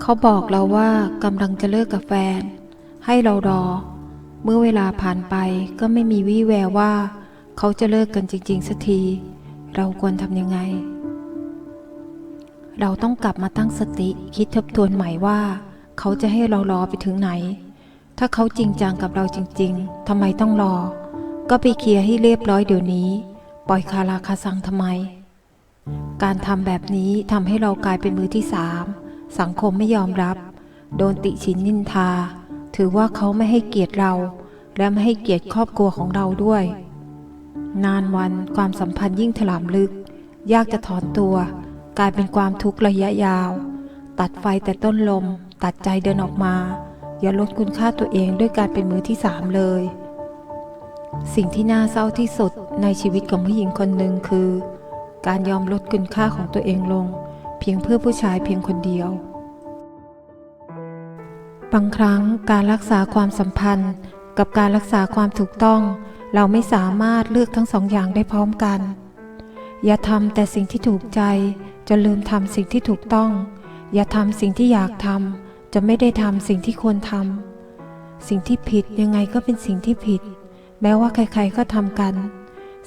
เขาบอกเราว่ากำลังจะเลิกกับแฟน ให้เรารอ เมื่อเวลาผ่านไปก็ไม่มีวี่แววว่า เขาจะเลิกกันจริง ๆสักที เราควรทำยังไง เราต้องกลับมาตั้งสติคิดทบทวนใหม่ว่า เขาจะให้เรารอไปถึงไหน ถ้าเขาจริงจังกับเราจริง ๆทำไมต้องรอ ก็ไปเคลียร์ให้เรียบร้อยเดี๋ยวนี้ ปล่อยคาราคาซังทำไม การทำแบบนี้ทำให้เรากลายเป็นมือที่สาม สังคมไม่ยอมรับ โดนติชินนินทา ถือว่าเขาไม่ให้เกียรติเรา และไม่ให้เกียรติครอบครัวของเราด้วย นานวันความสัมพันธ์ยิ่งถลำลึก ยากจะถอนตัว กลายเป็นความทุกข์ระยะยาว ตัดไฟแต่ต้นลม ตัดใจเดินออกมา อย่าลดคุณค่าตัวเองด้วยการเป็นมือที่สามเลย สิ่งที่น่าเศร้าที่สุดในชีวิตของผู้หญิงคนหนึ่งคือ การยอมลดคุณค่าของตัวเองลง เพียงเพื่อผู้ชายเพียงคนเดียว บางครั้งการรักษาความสัมพันธ์ กับการรักษาความถูกต้อง เราไม่สามารถเลือกทั้งสองอย่างได้พร้อมกัน อย่าทำแต่สิ่งที่ถูกใจจะลืมทำสิ่งที่ถูกต้อง อย่าทำสิ่งที่อยากทำจะไม่ได้ทำสิ่งที่ควรทำสิ่งที่ผิดยังไงก็เป็นสิ่งที่ผิด แม้ว่าใครๆก็ทำกัน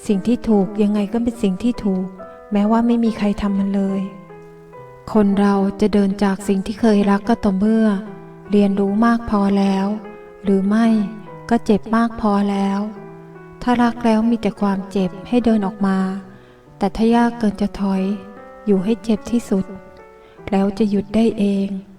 สิ่งที่ถูกยังไงก็เป็นสิ่งที่ถูก แม้ว่าไม่มีใครทำมันเลย คนเราจะเดินจากสิ่งที่เคยรักก็ต่อเมื่อ เรียนรู้มากพอแล้ว หรือไม่ก็เจ็บมากพอแล้ว ถ้ารักแล้วมีแต่ความเจ็บให้เดินออกมา แต่ถ้ายากเกินจะถอย อยู่ให้เจ็บที่สุด แล้วจะหยุดได้เอง